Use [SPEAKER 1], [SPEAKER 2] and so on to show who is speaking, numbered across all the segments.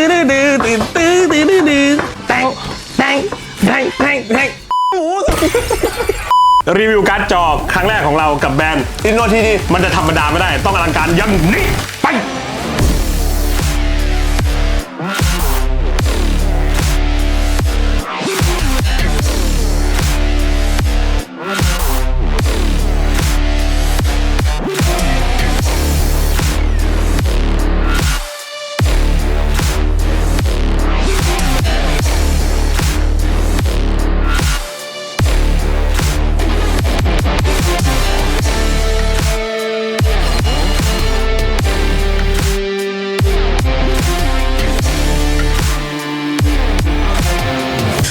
[SPEAKER 1] ตื้ดตื้อตื้อตื้ดแตงแตงแตงแตงแตงรีวิวการ์ดจอครั้งแรกของเรากับแบรนด์
[SPEAKER 2] อินโนทีดี
[SPEAKER 1] มันจะธรรมดาไม่ได้ ต้องอลังการยังนี้ไป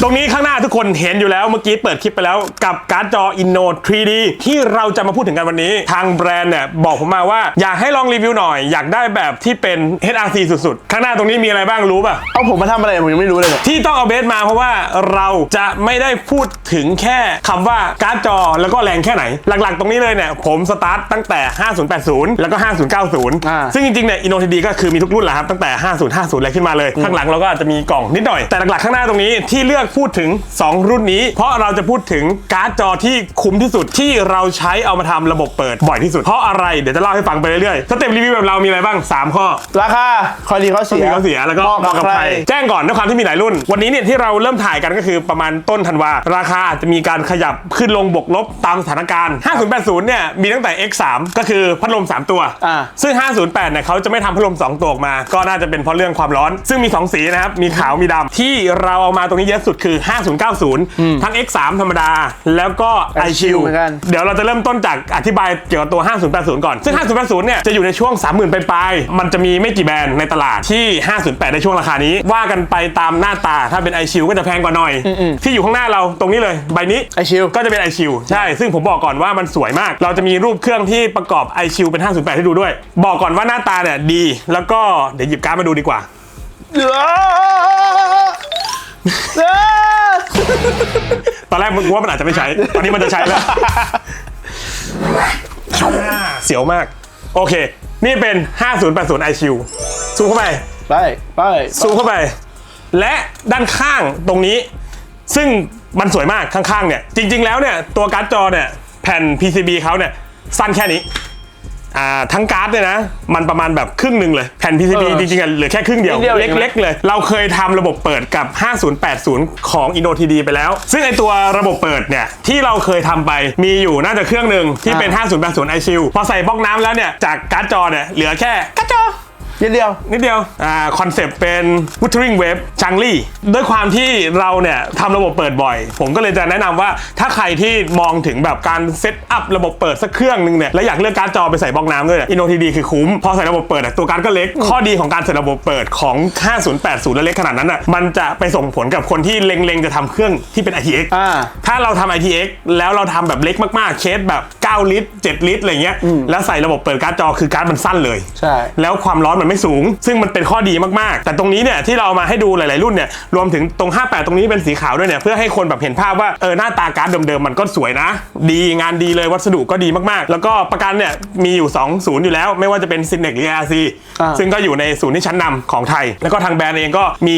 [SPEAKER 1] รงนี้ข้างหน้าทุกคนเห็นอยู่แล้วเมื่อกี้เปิดคลิปไปแล้วกับการ์ดจอ Inno 3D ที่เราจะมาพูดถึงกันวันนี้ ทางแบรนด์เนี่ยบอกผมมาว่าอยากให้ลองรีวิวหน่อย อยากได้แบบที่เป็น HRC สุดๆ ข้างหน้าตรงนี้มีอะไรบ้างรู้ป่ะ
[SPEAKER 2] เอาผมมาทำอะไรผมยังไม่รู้เลยเนี่ย
[SPEAKER 1] ที่ต้องเอาเบสมาเพราะว่าเราจะไม่ได้พูดถึงแค่คำว่าการ์ดจอแล้วก็แรงแค่ไหน หลักๆ ตรงนี้เลยเนี่ยผมสตาร์ตตั้งแต่ 5080 แล้วก็5090 ซึ่งจริงๆเนี่ย Inno 3D ก็คือมีทุกรุ่นแหละครับตั้งแต่ 5050 อะไรขึ้นมาเลย ข้างหลังเราก็อาจจะมีกล่องนิดหน่อยแต่หลักๆข้างหน้าตรงนี้ที่เลือกพูดถึง 2 รุ่นนี้ เพราะเราจะพูดถึงการ์ดจอที่คุ้มที่สุดที่เราใช้เอามาทำระบบเปิดบ่อยที่สุด เพราะอะไรเดี๋ยวจะเล่าให้ฟังไปเรื่อยๆสเต็ปรีวิวแบบเรามีอะไรบ้างสามข้อ
[SPEAKER 2] ราคาข้อดีข้อเสีย
[SPEAKER 1] มีข้อเสียแล้วก็
[SPEAKER 2] เหมาะกับใคร
[SPEAKER 1] แจ้งก่อนด้วยความที่มีหลายรุ่น วันนี้เนี่ยที่เราเริ่มถ่ายกันก็คือประมาณต้นธันวาราคาอาจจะมีการขยับขึ้นลงบวกลบตามสถานการณ์ 5080 เนี่ยมีตั้งแต่ X3 ก็คือพัดลม 3 ตัว
[SPEAKER 2] อ่า
[SPEAKER 1] ซึ่ง 508 เนี่ยเขาจะไม่ทำพัดลม 2 ตัวออกมา ก็น่าจะเป็นเพราะเรื่องความร้อน ซึ่งมี 2 สีนะครับ มีขาว มีดำที่เราเอามาตรงนี้เยอะสุดคือ 5090 ทั้ง X3 ธรรมดา แล้วก็ iShield
[SPEAKER 2] เหมือนกัน
[SPEAKER 1] เดี๋ยวเราจะเริ่มต้นจากอธิบายเกี่ยวกับตัว 5080 ก่อน ซึ่ง 5080 เนี่ย จะอยู่ในช่วง 30,000 ไปปลายๆมันจะมีไม่กี่แบรนด์ในตลาดที่ 508 ในช่วงราคานี้ ว่ากันไปตามหน้าตา ถ้าเป็น iShield ก็จะแพงกว่าหน่อย ที่อยู่ข้างหน้าเราตรงนี้เลย ใบนี้
[SPEAKER 2] iShield
[SPEAKER 1] ก็จะเป็น iShield ใช่ ซึ่งผมบอกก่อนว่ามันสวยมาก เราจะมีรูปเครื่องที่ประกอบ iShield เป็น 508 ให้ดูด้วย บอกก่อนว่าหน้าตาเนี่ยดี แล้วก็เดี๋ยวหยิบการ์ดมาดูดีกว่า
[SPEAKER 2] เออเออ
[SPEAKER 1] ตอนแรกมึงว่ามันอาจจะไม่ใช้ ตอนนี้มันจะใช้แล้ว เสียวมาก โอเค นี่เป็น 5080 iShield ซูมเข้าไป
[SPEAKER 2] ไปไป
[SPEAKER 1] ซูมเข้าไป และด้านข้างตรงนี้ ซึ่งมันสวยมากข้างๆเนี่ย จริง ๆ แล้วเนี่ย ตัวการ์ดจอเนี่ย แผ่น PCB เขาเนี่ย สั้นแค่นี้ อ่าทั้งการ์ดเนี่ยนะ มันประมาณแบบครึ่งหนึ่งเลยแผ่น PCB จริงๆอะเหลือแค่ครึ่งเดียวเล็กๆเลย เราเคยทำระบบเปิดกับ 5080 ของ Inno TD ไปแล้ว ซึ่งไอตัวระบบเปิดเนี่ย ที่เราเคยทำไปมีอยู่น่าจะเครื่องหนึ่งที่เป็น 5080 iShield พอใส่บล็อกน้ำแล้วเนี่ย จากการ์ดจอเนี่ยเหลือแค่การ์ดจอ
[SPEAKER 2] นิดเดียว
[SPEAKER 1] นิดเดียว อ่า คอนเซปต์เป็น Wuthering Wave จังลี่ ด้วยความที่เราเนี่ยทำระบบเปิดบ่อย ผมก็เลยจะแนะนำว่าถ้าใครที่มองถึงแบบการเซตอัพระบบเปิดสักเครื่องหนึงเนี่ย แล้วอยากเลือกการ์ดจอไปใส่บล็อกน้ำด้วยอินโนทีดีคือคุ้ม พอใส่ระบบเปิดอะตัวการ์ดก็เล็ก ข้อดีของการใส่ระบบเปิดของ 5080 และเล็กขนาดนั้นอะ มันจะไปส่งผลกับคนที่เล็งๆจะทำเครื่องที่เป็น ITX
[SPEAKER 2] อ่า
[SPEAKER 1] ถ้าเราทำ ITX แล้วเราทำแบบเล็กมากๆ เคสแบบ 9 ลิตร 7 ลิตรอะไรเงี้ย แล้วใส่ระบบเปิดการ์ดจอคือการ์ดมันสั้นเลย
[SPEAKER 2] ใช่
[SPEAKER 1] แล้วความร้อนมันไม่สูง ซึ่งมันเป็นข้อดีมากๆ แต่ตรงนี้เนี่ยที่เราเอามาให้ดูหลาย ๆ รุ่นเนี่ยรวมถึงตรง 58 ตรงนี้เป็นสีขาวด้วยเนี่ยเพื่อให้คนแบบเห็นภาพว่าเออหน้าตาการ์ดเดิม ๆ มันก็สวยนะ ดีงานดีเลยวัสดุก็ดีมากๆ แล้วก็ประกันเนี่ยมีอยู่ 2 ศูนย์อยู่แล้ว ไม่ว่าจะเป็น s y n e x หรือ RC
[SPEAKER 2] อ่า
[SPEAKER 1] ซึ่งก็อยู่ในศูนย์ที่ชั้นนำของไทย แล้วก็ทางแบรนด์เองก็มี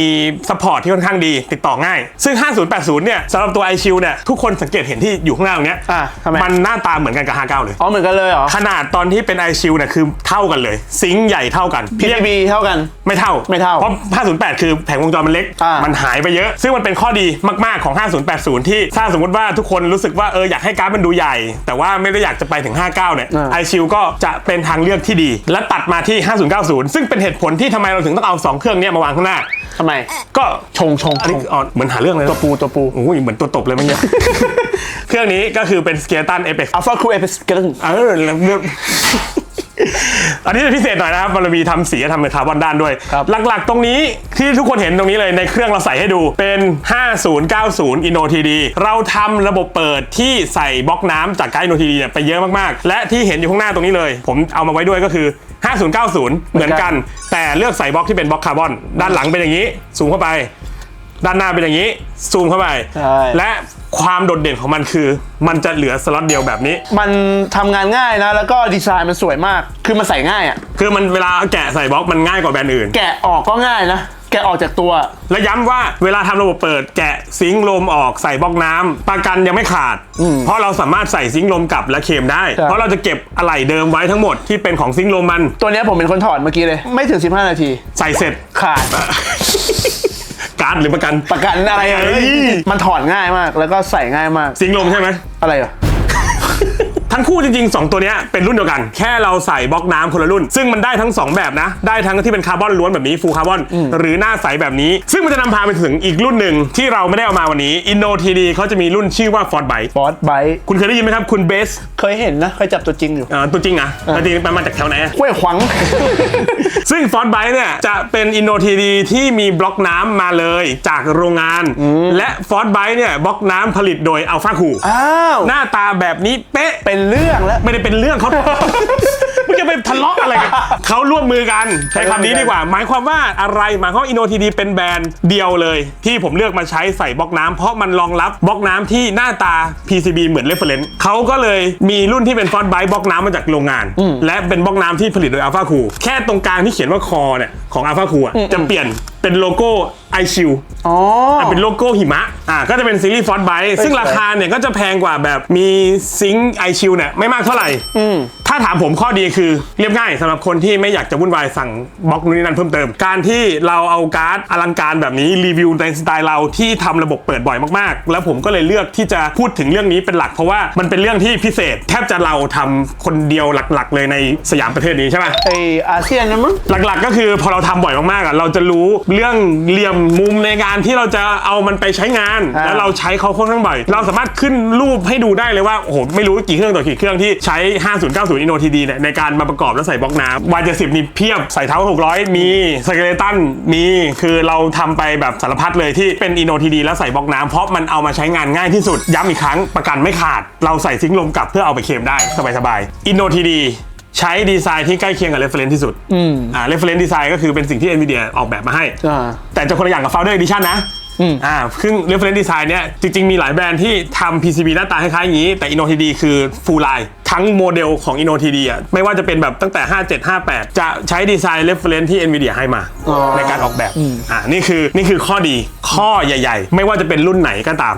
[SPEAKER 1] ซัพพอร์ตที่ค่อนข้างดีติดต่อง่าย ซึ่ง 5080 เนี่ยสำหรับตัว iShield เนี่ยทุกคนสังเกตเห็นที่อยู่ข้างหน้าตรงเนี้ย
[SPEAKER 2] อะทำไม
[SPEAKER 1] มันหน้าตาเหมือนกันกับ 59 เลย
[SPEAKER 2] อ๋อเหมือนกันเลยเหรอ
[SPEAKER 1] ขนาดตอนที่เป็น iShield เนี่ยคือเท่ากันเลย ซิงค์ใหญ่เท่ากัน
[SPEAKER 2] PCB เท่ากัน
[SPEAKER 1] ไม่เท่า
[SPEAKER 2] ไม่เท่า
[SPEAKER 1] เพราะ 508 คือแผงวงจรมันเล็ก
[SPEAKER 2] อ่ามั
[SPEAKER 1] มันหายไปเยอะ ซึ่งมันเป็นข้อดีมาก ๆ ของ 5080 ที่ถ้าสมมติว่าทุกคนรู้สึกว่าเอออยากให้การ์ดมันดูใหญ่ แต่ว่าไม่ได้อยากจะไปถึง 59 เนี่ย
[SPEAKER 2] อ่า
[SPEAKER 1] ไอชิลก็จะเป็นทางเลือกที่ดี และตัดมาที่ 5090 ซึ่งเป็นเหตุผลที่ทำไมเราถึงต้องเอา 2 เครื่องเนี้มาวางข้างหน้า
[SPEAKER 2] ทำไม
[SPEAKER 1] ก็
[SPEAKER 2] ชงชง
[SPEAKER 1] อันนี้อ๋อเหมือนหาเรื่องเลย
[SPEAKER 2] ตัวปูตัวปู
[SPEAKER 1] โอ้ยเหมือนตัวตบเลยเมื่อกี้ เครื่องนี้ก็คือเป็น Skeleton Apex
[SPEAKER 2] อัลฟาคูเอฟสเกล
[SPEAKER 1] เออแล้วเรื่อง อันนี้จะพิเศษหน่อยนะครับมันมีทำสีทำเป็นคาร์บอนด้านด้วย
[SPEAKER 2] ครับ
[SPEAKER 1] หลักๆ ตรงนี้ที่ทุกคนเห็นตรงนี้เลยในเครื่องเราใส่ให้ดูเป็น 5090 Inno TD เราทำระบบเปิดที่ใส่บล็อกน้ำจากการ์ด Inno TD เนี่ยไปเยอะมากๆ และที่เห็นอยู่ข้างหน้าตรงนี้เลย ผมเอามาไว้ด้วยก็คือ 5090 เหมือนกัน แต่เลือกใส่บล็อกที่เป็นบล็อกคาร์บอน ด้านหลังเป็นอย่างนี้ซูมเข้าไป ด้านหน้าเป็นอย่างนี้ซูมเข้าไป
[SPEAKER 2] ใช่
[SPEAKER 1] และความโดดเด่นของมันคือ มันจะเหลือสล็อตเดียวแบบนี้
[SPEAKER 2] มันทำงานง่ายนะ แล้วก็ดีไซน์มันสวยมาก คือมันใส่ง่ายอะ
[SPEAKER 1] คือมันเวลาแกะใส่บล็อกมันง่ายกว่าแบรนด์อื่น
[SPEAKER 2] แกะออกก็ง่ายนะ แกะออกจากตัว
[SPEAKER 1] และย้ำว่าเวลาทำระบบเปิดแกะซิงค์ลมออกใส่บล็อกน้ำประกันยังไม่ขาด เพราะเราสามารถใส่ซิงค์ลมกลับและเคลมได้
[SPEAKER 2] ใช่
[SPEAKER 1] เพราะเราจะเก็บอะไหล่เดิมไว้ทั้งหมดที่เป็นของซิงค์ลมมัน
[SPEAKER 2] ตัวเนี้ยผมเป็นคนถอดเมื่อกี้เลย ไม่ถึง 15 นาที
[SPEAKER 1] ใส่เสร็จ
[SPEAKER 2] ขาด
[SPEAKER 1] การ์ดหรือประกัน
[SPEAKER 2] ประกันอะไรอะ
[SPEAKER 1] เฮ้ย
[SPEAKER 2] มันถอดง่ายมาก แล้วก็ใส่ง่ายมาก
[SPEAKER 1] ซิงค์ลมใช่ไหม
[SPEAKER 2] อะไรอะ
[SPEAKER 1] ทั้งคู่จริงๆ 2 ตัวเนี้ยเป็นรุ่นเดียวกัน แค่เราใส่บล็อกน้ำคนละรุ่น ซึ่งมันได้ทั้ง 2 แบบนะ ได้ทั้งที่เป็นคาร์บอนล้วนแบบนี้ฟูลคาร์บอนหรือหน้าใสแบบนี้ ซึ่งมันจะนำพาไปถึงอีกรุ่นหนึ่งที่เราไม่ได้เอามาวันนี้ Inno TD เขาจะมีรุ่นชื่อว่า Ford Bike
[SPEAKER 2] ฟอสไบ
[SPEAKER 1] คุณเคยได้ยินไหมครับคุณเบส
[SPEAKER 2] เคยเห็นนะเคยจับตัวจริงอยู่
[SPEAKER 1] อ่าตัวจริงอะตัวจริงมันมาจากแถวไหนอะ
[SPEAKER 2] ห้วยขวัง
[SPEAKER 1] ซึ่ง Ford Bike เนี่ยจะเป็น Inno TD ที่มีบล็อกน้ำมาเลยจากโรงงาน และ Ford Bike เนี่ยบล็อกน้ำผลิตโดย Alpha Cool
[SPEAKER 2] อ้าว
[SPEAKER 1] หน้าตาแบบนี้เป๊ะ
[SPEAKER 2] เป็นเรื่องแล้ว
[SPEAKER 1] ไม่ได้เป็นเรื่องเขามึงจะไปทะเลาะอะไรกันเขาร่วมมือกันใช้คำนี้ดีกว่า หมายความว่าอะไรหมายความว่าอินโนทีดีเป็นแบรนด์เดียวเลย ที่ผมเลือกมาใช้ใส่บล็อกน้ำเพราะมันรองรับบล็อกน้ำที่หน้าตา PCB เหมือนเรฟเฟรนซ์เขาก็เลยมีรุ่นที่เป็นฟอนต์ไบบล็อกน้ำมาจากโรงงาน และเป็นบล็อกน้ำที่ผลิตโดย Alpha Cool แค่ตรงกลางที่เขียนว่าคอเนี่ยของ Alpha Cool อะจะเปลี่ยนเป็นโลโก้ i s h i e l
[SPEAKER 2] อ๋อ
[SPEAKER 1] อะเป็นโลโก้หิมะอ่าก็จะเป็นซีรีส์ฟอนต์ไบซึ่งราคาเนี่ยก็จะแพงกว่าแบบมีซิงค์ไอชิลเนี่ยไม่มากเท่าไหร่ถ้าถามผมข้อดีคือเรียบง่ายสำหรับคนที่ไม่อยากจะวุ่นวายสั่งบล็อกนู้นนี่นั่นเพิ่มเติม การที่เราเอาการ์ดอลังการแบบนี้รีวิวในสไตล์เราที่ทำระบบเปิดบ่อยมากๆ แล้วผมก็เลยเลือกที่จะพูดถึงเรื่องนี้เป็นหลักเพราะว่ามันเป็นเรื่องที่พิเศษ แทบจะเราทำคนเดียวหลักๆ เลยในสยามประเทศนี้ใช่ไหม
[SPEAKER 2] ไออาเซียนนะมั้ง
[SPEAKER 1] หลักๆ ก็คือพอเราทำบ่อยมากๆอะเราจะรู้เรื่องเหลี่ยมมุมในการที่เราจะเอามันไปใช้งาน
[SPEAKER 2] อ่า
[SPEAKER 1] แล้วเราใช้เขาค่อนข้างบ่อยเราสามารถขึ้นรูปให้ดูได้เลยว่าโอ้โหไม่รู้กี่เครื่องต่อกี่เครื่องที่ใช้ 5090 Inno TD เนี่ยในการมาประกอบแล้วใส่บล็อกน้ำ Y70 นี่เพียบใส่เท้า 600 มีสเกเลตันมีคือเราทำไปแบบสารพัดเลยที่เป็น Inno TD แล้วใส่บล็อกน้ำเพราะมันเอามาใช้งานง่ายที่สุดย้ำอีกครั้งประกันไม่ขาด เราใส่ซิงค์ลมกลับเพื่อเอาไปเคลมได้สบายๆ Inno TD ใช้ดีไซน์ที่ใกล้เคียงกับ reference ที่สุดอ่า reference design ก็คือเป็นสิ่งที่ NVIDIA ออกแบบมาให้
[SPEAKER 2] อ่า
[SPEAKER 1] แต่จะคนละอย่างกับ Founder Edition นะอ่าซึ่ง reference design เนี่ย จริง ๆ มีหลายแบรนด์ที่ทำ PCB หน้าตาคล้ายๆอย่างนี้ แต่ Inno TD คือ full line ทั้งโมเดลของ Inno TD อะ ไม่ว่าจะเป็นแบบตั้งแต่ 57 58 จะใช้ดีไซน์ reference ที่ NVIDIA ให้มา
[SPEAKER 2] อ๋อ
[SPEAKER 1] ในการออกแบบ อ่า นี่คือ นี่คือข้อดี ข้อใหญ่ ๆ ไม่ว่าจะเป็นรุ่นไหนก็ตาม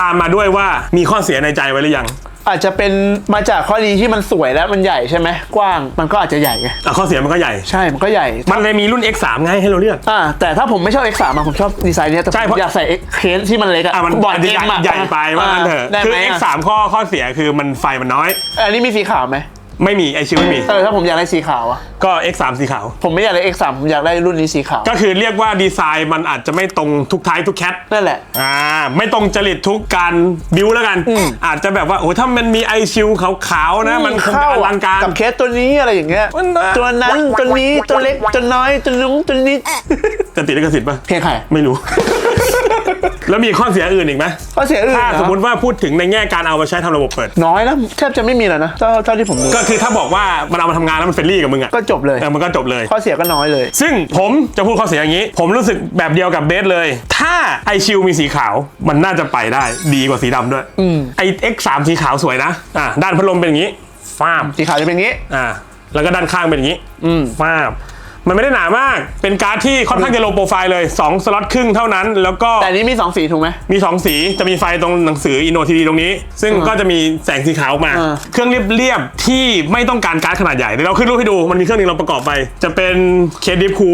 [SPEAKER 1] ตามมาด้วยว่ามีข้อเสียในใจไว้หรือยัง
[SPEAKER 2] อาจจะเป็นมาจากข้อดีที่มันสวยและมันใหญ่ใช่ไหมกว้างมันก็อาจจะใหญ่ไง
[SPEAKER 1] อะข้อเสียมันก็ใหญ่
[SPEAKER 2] ใช่มันก็ใหญ่
[SPEAKER 1] มันเลยมีรุ่น X3 ไงให้เราเลือก
[SPEAKER 2] อ่าแต่ถ้าผมไม่ชอบ X3 อะผมชอบดีไซน์เนี้ยแต่
[SPEAKER 1] ใช่
[SPEAKER 2] ผม
[SPEAKER 1] เพราะ
[SPEAKER 2] อยากใส่ X เคสที่มันเล็กอะ
[SPEAKER 1] อะมัน
[SPEAKER 2] บอร์ด
[SPEAKER 1] อาจจะ
[SPEAKER 2] เก
[SPEAKER 1] ใหญ่
[SPEAKER 2] มอะ
[SPEAKER 1] ใหญ่ไปว่างั้นเถอะ
[SPEAKER 2] ได้
[SPEAKER 1] คือ
[SPEAKER 2] ไหมอะ
[SPEAKER 1] X3 ข้อข้อเสียคือมันไฟมันน้อย
[SPEAKER 2] อันนี้มีสีขาวไหม
[SPEAKER 1] ไม่มีไอชิวไม่มี
[SPEAKER 2] เออถ้าผมอยากได้สีขาวอะ
[SPEAKER 1] ก็ X3 สีขาว
[SPEAKER 2] ผมไม่อยากได้ X3 ผมอยากได้รุ่นนี้สีขาว
[SPEAKER 1] ก็คือเรียกว่าดีไซน์มันอาจจะไม่ตรงทุกท้ายทุกแคท
[SPEAKER 2] นั่นแหละ
[SPEAKER 1] อ่าไม่ตรงจริตทุกการบิวแล้วกัน อาจจะแบบว่าโอ้ถ้ามันมีไอชิวขาวๆนะ มันคงจะอลังการ
[SPEAKER 2] กับเคสตัวนี้อะไรอย่างเงี้ย
[SPEAKER 1] มันน่ะ
[SPEAKER 2] ตัวนั้นตัวนี้ตัวเล็กตัวน้อยตัวนุ้งตัวนี้
[SPEAKER 1] จะติดลิขสิทธิ์ปะ
[SPEAKER 2] เพลงใคร
[SPEAKER 1] ไม่รู้ แล้วมีข้อเสียอื่นอีกไหม
[SPEAKER 2] ก็เสียอื่น
[SPEAKER 1] ถ้า
[SPEAKER 2] นะ
[SPEAKER 1] สมมติว่าพูดถึงในแง่การเอามาใช้ทำระบบเปิด
[SPEAKER 2] น้อยนะแทบจะไม่มีแล้วนะเท่าเท่าที่ผมดู
[SPEAKER 1] ก็คือถ้าบอกว่ามันเอามาทำงานแล้วมันเฟรนลี่กับมึงอะ
[SPEAKER 2] ก็จบเลย
[SPEAKER 1] เออมันก็จบเลย
[SPEAKER 2] ข้อเสียก็น้อยเลย
[SPEAKER 1] ซึ่งผมจะพูดข้อเสียอย่างนี้ ผมรู้สึกแบบเดียวกับเบสเลย ถ้าไอชิวมีสีขาวมันน่าจะไปได้ดีกว่าสีดำด้วยไอ X3 สีขาวสวยนะอ่าด้านพัดลมเป็นอย่างนี้ฟ้าบ
[SPEAKER 2] สีขาวจะเป็นอย่างงี้
[SPEAKER 1] อ่าแล้วก็ด้านข้างเป็นอย่างนี้ฟ้าบ มันไม่ได้หนามาก เป็นการ์ดที่ค่อนข้างจะโลโปรไฟล์เลย2สล็อตครึ่งเท่านั้น แล้วก็
[SPEAKER 2] แต่อันนี้มีสองสีถูกไหม
[SPEAKER 1] มี 2 สีจะมีไฟตรงหนังสืออินโนทีดีตรงนี้ ซึ่งก็จะมีแสงสีขาวออกมา
[SPEAKER 2] อ่า
[SPEAKER 1] เครื่องเรียบๆที่ไม่ต้องการการ์ดขนาดใหญ่เดี๋ยวเราขึ้นรูปให้ดูมันมีเครื่องหนึงเราประกอบไป จะเป็นเคดิฟคู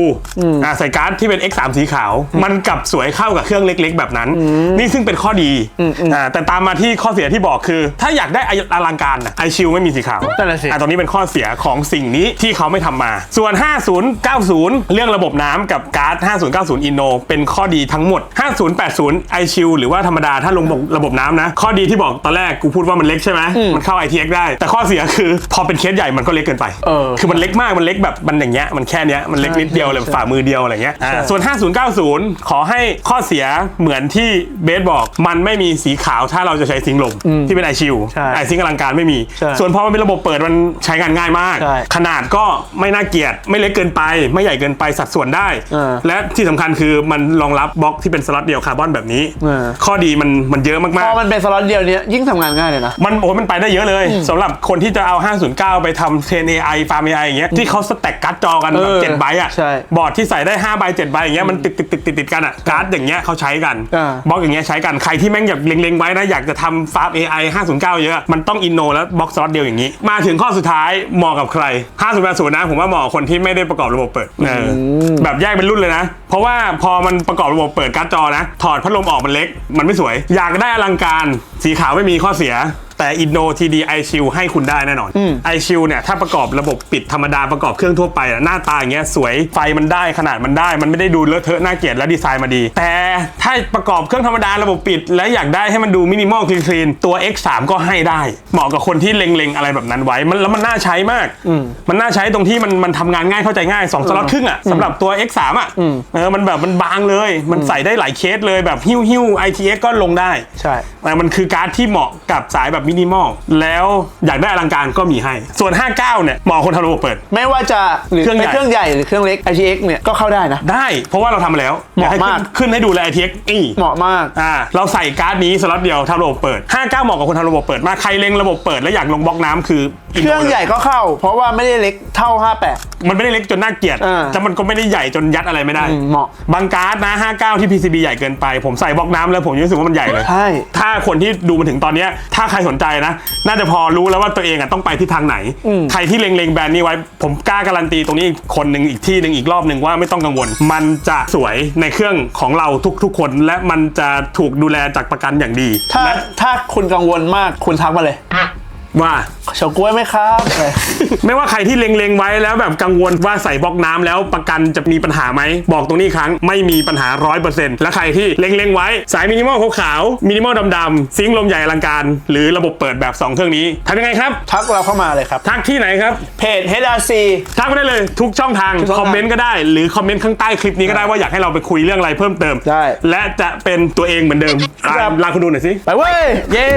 [SPEAKER 1] อ่าใส่การ์ดที่เป็น X3 สีขาว มันกลับสวยเข้ากับเครื่องเล็ก ๆ แบบนั้น นี่ซึ่งเป็นข้อดีอ่าแต่ตามมาที่ข้อเสียที่บอกคือ ถ้าอยากได้อลังการไอชิลไม่มีสีขาว
[SPEAKER 2] นั่นน่ะสิ
[SPEAKER 1] อ่าตรงนี้เป็นข้อเสียของสิ่งนี้ที่เขาไม่ทำมา ส่วน5090 เรื่องระบบน้ำกับการ์ด 5090 Inno เป็นข้อดีทั้งหมด 5080 iShield หรือว่าธรรมดาถ้าลงระบบน้ำนะ ข้อดีที่บอกตอนแรกกูพูดว่ามันเล็กใช่ไหมมันเข้า ITX ได้ แต่ข้อเสียคือพอเป็นเคสใหญ่มันก็เล็กเกินไป
[SPEAKER 2] เออ
[SPEAKER 1] คือมันเล็กมากมันเล็กแบบมันอย่างเงี้ยมันแค่เนี้ยมันเล็กนิดเดียวเลย
[SPEAKER 2] ใช่
[SPEAKER 1] ฝ่ามือเดียวอะไรเงี้ยอ่า
[SPEAKER 2] ใช่
[SPEAKER 1] ส่วน 5090 ขอให้ข้อเสียเหมือนที่เบสบอกมันไม่มีสีขาวถ้าเราจะใช้ซิงค์ลมที่เป็น iShield
[SPEAKER 2] ใช่
[SPEAKER 1] ไอซิงค์อลังการไม่มี
[SPEAKER 2] ใช่
[SPEAKER 1] ส่วนพอมันเป็นระบบเปิดมันใช้งานง่ายมาก
[SPEAKER 2] ใช่
[SPEAKER 1] ขนาดก็ไม่น่าเกลียดไม่เล็กเกินไปไม่ใหญ่เกินไปสัดส่วนได้
[SPEAKER 2] อ่า
[SPEAKER 1] และที่สำคัญคือมันรองรับบล็อกที่เป็นสล็อตเดียวคาร์บอนแบบนี้
[SPEAKER 2] อ่า
[SPEAKER 1] ข้อดีมันมันเยอะ
[SPEAKER 2] พ
[SPEAKER 1] มาก
[SPEAKER 2] อมันเป็นสล็อตเดียวเนี้ยยิ่งทำงานง่ายเลยนะ
[SPEAKER 1] ๆมันโอ้ยมันไปได้เยอะเลยสำหรับคนที่จะเอา 509 ไปทำเทรน AI ฟาร์ม AI อย่างเงี้ยที่เขาสแต็กการ์ดจอกันแบบ
[SPEAKER 2] เออ
[SPEAKER 1] เจ็ดใบอะ
[SPEAKER 2] ใช่
[SPEAKER 1] บอร์ดที่ใส่ได้5ใบ7ใบอย่างเงี้ยมันติดติดติดติดติดกันอะการ์ดอย่างเงี้ยเขาใช้กัน
[SPEAKER 2] อ่า
[SPEAKER 1] บล็อกอย่างเงี้ยใช้กันใครที่แม่งอยากเล็งๆไว้นะอยากจะทำฟาร์ม AI 509 เยอะ มันต้องอินโนแล้วบล็อกสล็อตเดียวอย่างนี้ มาถึงข้อสุดท้ายเหมาะกับใคร 5080นะผมว่าเหมาะกับคนที่ไม่ได้ประกอบระบบเปิดเอออแบบแยกเป็นรุ่นเลยนะ เพราะว่าพอมันประกอบระบบเปิดการ์ดจอนะ ถอดพัดลมออกมันเล็ก มันไม่สวย อยากได้อลังการ สีขาวไม่มีข้อเสีย แต่ Inno TD iShield ให้คุณได้แน่นอน iShield เนี่ยถ้าประกอบระบบปิดธรรมดาประกอบเครื่องทั่วไปอะหน้าตาอย่างเงี้ยสวยไฟมันได้ขนาดมันได้ มันไม่ได้ดูเลอะเทอะน่าเกลียดและดีไซน์มาดี แต่ถ้าประกอบเครื่องธรรมดาระบบปิด และอยากได้ให้มันดูมินิมอลคลีนๆตัว X3 ก็ให้ได้ เหมาะกับคนที่เล็งๆอะไรแบบนั้นไว้มันแล้วมันน่าใช้มากมันน่าใช้ตรงที่มันมันทำงานง่ายเข้าใจง่าย2สล็อตครึ่งอะสำหรับตัว X3 อะเออมันแบบมันบางเลย มันใส่ได้หลายเคสเลยแบบหิ้วหิ้ว ITX ก็ลงได้
[SPEAKER 2] ใช่
[SPEAKER 1] แต่มันคือการ์ดที่เหมาะกับสายแบบมินิมอลแล้วอยากได้อลังการก็มีให้ ส่วน 59 เนี่ยเหมาะคนทำระบบเปิด
[SPEAKER 2] ไม่ว่าจะหรือ
[SPEAKER 1] เครื่องใหญ่
[SPEAKER 2] เป็นเครื่องใหญ่หรือเครื่องเล็ก ITX เนี่ยก็เข้าได้นะ
[SPEAKER 1] ได้เพราะว่าเราทำมาแล้ว
[SPEAKER 2] เหมาะ
[SPEAKER 1] อยให้ขึ้น
[SPEAKER 2] มาก
[SPEAKER 1] ขึ้นให้ดูเลย ITX นี่
[SPEAKER 2] เหมาะมาก
[SPEAKER 1] อ่าเราใส่การ์ดนี้สล็อตเดียวทำระบบเปิด 59 เหมาะกับคนทำระบบเปิดมากใครเล็งระบบเปิดแล้วอยากลงบล็อกน้ำคือ Inno
[SPEAKER 2] เครื่องใหญ่ก็เข้า เพราะว่าไม่ได้เล็กเท่า 58
[SPEAKER 1] มันไม่ได้เล็กจนน่าเกลียด
[SPEAKER 2] อ่า
[SPEAKER 1] แต่มันก็ไม่ได้ใหญ่จนยัดอะไรไม่ได้
[SPEAKER 2] อืมเหมาะ
[SPEAKER 1] บางการ์ดนะ 59 ที่ PCB ใหญ่เกินไป ผมใส่บล็อกน้ำแล้วผมรู้สึกว่ามันใหญ่เลย
[SPEAKER 2] ใช่
[SPEAKER 1] ถ้าคนที่ดูมาถึงตอนเนี้ยถ้าใครสนใจนะ น่าจะพอรู้แล้วว่าตัวเองอะต้องไปที่ทางไหน ใครที่เล็งๆแบรนด์นี้ไว้ ผมกล้าการันตีตรงนี้อีกคนหนึ่งอีกที่หนึ่งอีกรอบหนึ่งว่าไม่ต้องกังวล มันจะสวยในเครื่องของเราทุกๆคน และมันจะถูกดูแลจากประกันอย่างดี
[SPEAKER 2] ถ้า
[SPEAKER 1] และ
[SPEAKER 2] ถ้าคุณกังวลมากคุณทักมาเลย
[SPEAKER 1] ว่า
[SPEAKER 2] เฉาก้วยไหมครับอะไร
[SPEAKER 1] ไม่ว่าใครที่เล็งๆไว้แล้วแบบกังวลว่าใส่บล็อกน้ำแล้วประกันจะมีปัญหาไหม บอกตรงนี้อีกครั้งไม่มีปัญหา 100%และใครที่เล็งๆไว้ สายมินิมอลขาวๆมินิมอลดำๆซิงค์ลมใหญ่อลังการ หรือระบบเปิดแบบ 2 เครื่องนี้ทำยังไงครับ
[SPEAKER 2] ทักเราเข้ามาเลยครับ
[SPEAKER 1] ทักที่ไหนครับ
[SPEAKER 2] เพจ HRC
[SPEAKER 1] ทักมาได้เลยทุกช่องทาง
[SPEAKER 2] ทุกช่อง
[SPEAKER 1] ค
[SPEAKER 2] ทาง
[SPEAKER 1] อมเมนต์ก็ได้ หรือคอมเมนต์ข้างใต้คลิปนี้ก็ได้ว่าอยากให้เราไปคุยเรื่องอะไรเพิ่มเติม
[SPEAKER 2] ได้
[SPEAKER 1] และจะเป็นตัวเองเหมือนเดิม
[SPEAKER 2] ครับ
[SPEAKER 1] ลาคุณดูหน่อยสิ
[SPEAKER 2] ไปเว้ย เย้